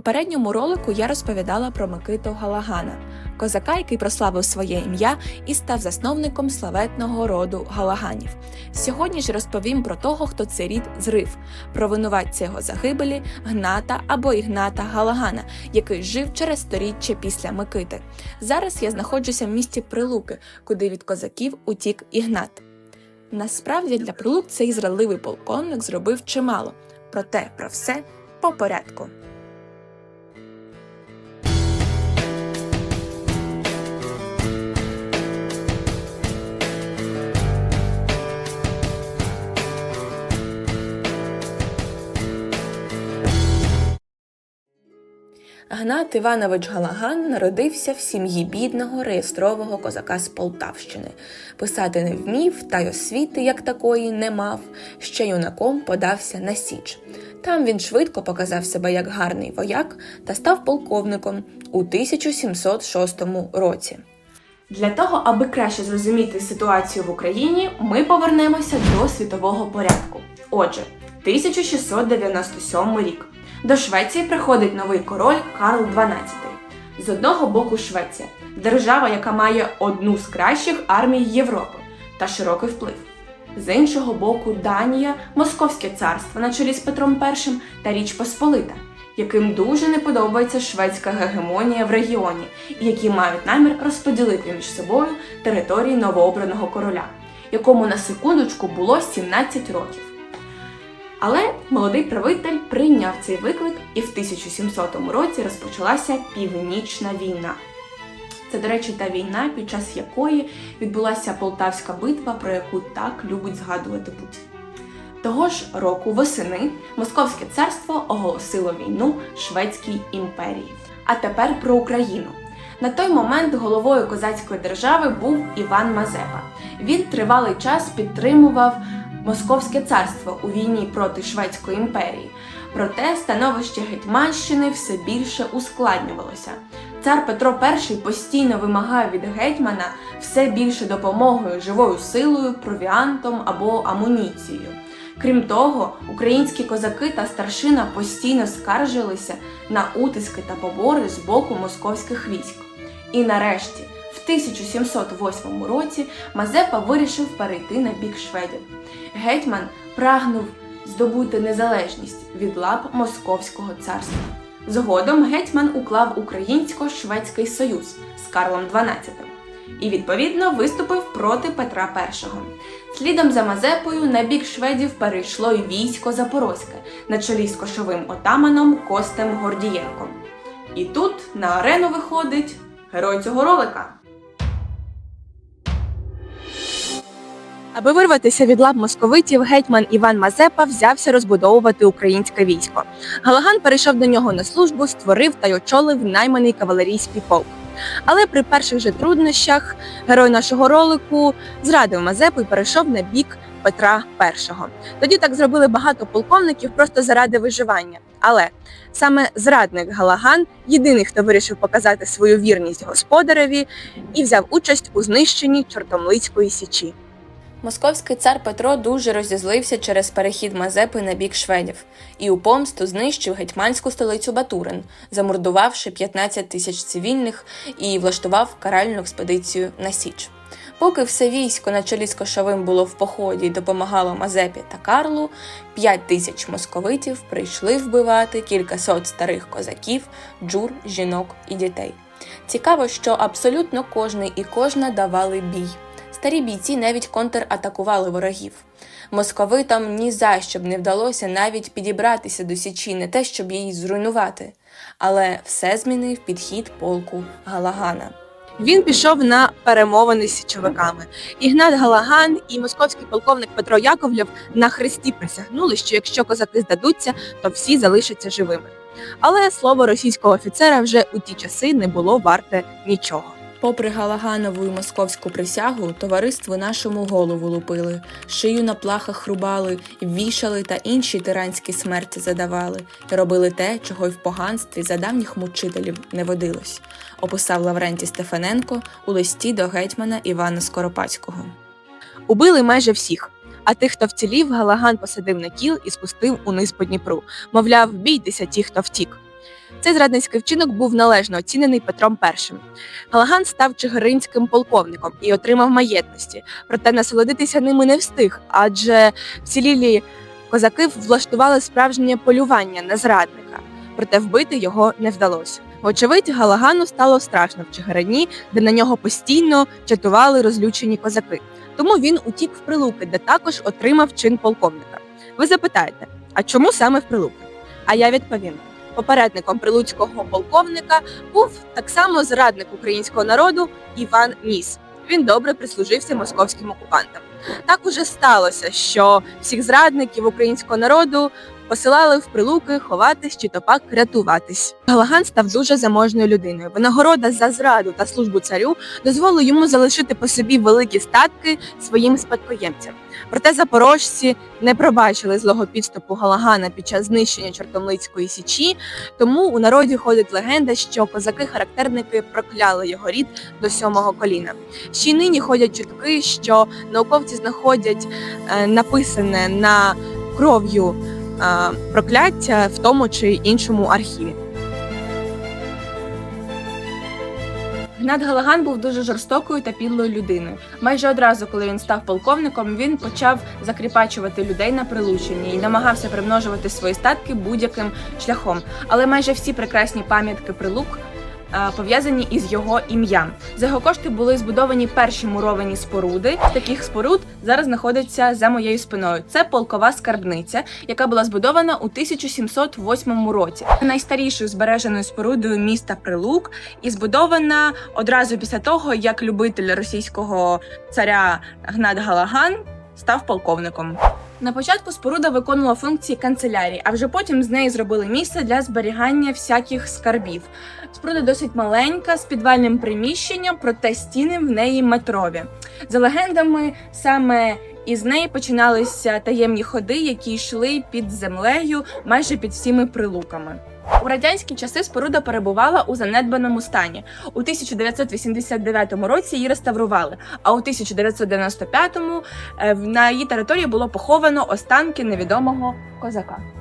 попередньому ролику я розповідала про Микиту Галагана, козака, який прославив своє ім'я і став засновником славетного роду Галаганів. Сьогодні ж розповім про того, хто цей рід зрив, про винуватця його загибелі Гната або Ігната Галагана, який жив через сторіччя після Микити. Зараз я знаходжуся в місті Прилуки, куди від козаків утік Ігнат. Насправді для прилук цей зрадливий полковник зробив чимало, проте про все по порядку. Гнат Іванович Галаган народився в сім'ї бідного реєстрового козака з Полтавщини. Писати не вмів, та й освіти як такої не мав. Ще юнаком подався на Січ. Там він швидко показав себе як гарний вояк та став полковником у 1706 році. Для того, аби краще зрозуміти ситуацію в Україні, ми повернемося до світового порядку. Отже, 1697 рік. До Швеції приходить новий король Карл XII. З одного боку Швеція держава, яка має одну з кращих армій Європи та широкий вплив. З іншого боку, Данія, Московське царство на чолі з Петром І та Річ Посполита, яким дуже не подобається шведська гегемонія в регіоні, і які мають намір розподілити між собою території новообраного короля, якому на секундочку було 17 років. Але молодий правитель прийняв цей виклик, і в 1700 році розпочалася Північна війна. Це, до речі, та війна, під час якої відбулася Полтавська битва, про яку так любить згадувати Путін. Того ж року восени Московське царство оголосило війну Шведській імперії. А тепер про Україну. На той момент головою козацької держави був Іван Мазепа. Він тривалий час підтримував Московське царство у війні проти Шведської імперії. Проте становище Гетьманщини все більше ускладнювалося. Цар Петро І постійно вимагав від гетьмана все більше допомогою живою силою, провіантом або амуніцією. Крім того, українські козаки та старшина постійно скаржилися на утиски та побори з боку московських військ. І нарешті, в 1708 році, Мазепа вирішив перейти на бік шведів. Гетьман прагнув здобути незалежність від лап Московського царства. Згодом гетьман уклав Українсько-Шведський союз з Карлом XII і відповідно виступив проти Петра І. Слідом за Мазепою на бік шведів перейшло й військо Запорозьке на чолі з кошовим отаманом Костем Гордієнком. І тут на арену виходить герой цього ролика. Аби вирватися від лап московитів, гетьман Іван Мазепа взявся розбудовувати українське військо. Галаган перейшов до нього на службу, створив та й очолив найманий кавалерійський полк. Але при перших же труднощах герой нашого ролику зрадив Мазепу і перейшов на бік Петра І. Тоді так зробили багато полковників просто заради виживання. Але саме зрадник Галаган єдиний, хто вирішив показати свою вірність господареві і взяв участь у знищенні Чортомлицької січі. Московський цар Петро дуже розізлився через перехід Мазепи на бік шведів і у помсту знищив гетьманську столицю Батурин, замордувавши 15 тисяч цивільних і влаштував каральну експедицію на Січ. Поки все військо на чолі з Кошовим було в поході і допомагало Мазепі та Карлу, 5 тисяч московитів прийшли вбивати кількасот старих козаків, джур, жінок і дітей. Цікаво, що абсолютно кожний і кожна давали бій. Старі бійці навіть контратакували ворогів. Московитам ні за що б не вдалося навіть підібратися до Січі, не те, щоб її зруйнувати. Але все змінив підхід полку Галагана. Він пішов на перемовини з січовиками. Ігнат Галаган і московський полковник Петро Яковлєв на хресті присягнули, що якщо козаки здадуться, то всі залишаться живими. Але слово російського офіцера вже у ті часи не було варте нічого. Попри Галаганову і московську присягу, товариству нашому голову лупили, шию на плахах рубали, вішали та інші тиранські смерті задавали, робили те, чого й в поганстві за давніх мучителів не водилось, описав Лаврентій Стефаненко у листі до гетьмана Івана Скоропадського. Убили майже всіх. А тих, хто вцілів, Галаган посадив на кіл і спустив униз по Дніпру. Мовляв, бійтеся ті, хто втік. Цей зрадницький вчинок був належно оцінений Петром І. Галаган став чигиринським полковником і отримав маєтності, проте насолодитися ними не встиг, адже вцілілі козаки влаштували справжнє полювання на зрадника, проте вбити його не вдалося. Вочевидь, Галагану стало страшно в Чигирині, де на нього постійно чатували розлючені козаки. Тому він утік в Прилуки, де також отримав чин полковника. Ви запитаєте, а чому саме в Прилуки? А я відповім: попередником прилуцького полковника був так само зрадник українського народу Іван Ніс. Він добре прислужився московським окупантам. Так уже сталося, що всіх зрадників українського народу посилали в прилуки ховатись чи то пак рятуватись. Галаган став дуже заможною людиною. Винагорода за зраду та службу царю дозволила йому залишити по собі великі статки своїм спадкоємцям. Проте запорожці не пробачили злого підступу Галагана під час знищення Чортомлицької січі, тому у народі ходить легенда, що козаки-характерники прокляли його рід до сьомого коліна. Ще й нині ходять чутки, що науковці знаходять е, написане на кров'ю прокляття в тому чи іншому архіві. Гнат Галаган був дуже жорстокою та підлою людиною. Майже одразу, коли він став полковником, він почав закріпачувати людей на прилученні і намагався примножувати свої статки будь-яким шляхом. Але майже всі прекрасні пам'ятки прилук. Е, Пов'язані із його ім'ям. За його кошти були збудовані перші муровані споруди. Таких споруд зараз знаходиться за моєю спиною. Це полкова скарбниця, яка була збудована у 1708 році. Найстарішою збереженою спорудою міста Прилук і збудована одразу після того, як любитель російського царя Гнат Галаган став полковником. На початку споруда виконувала функції канцелярії, а вже потім з неї зробили місце для зберігання всяких скарбів. Споруда досить маленька, з підвальним приміщенням, проте стіни в неї метрові. За легендами, саме із неї починалися таємні ходи, які йшли під землею майже під всіми прилуками. У радянські часи споруда перебувала у занедбаному стані. У 1989 році її реставрували, а у 1995-му е, на її території було поховано останки невідомого козака.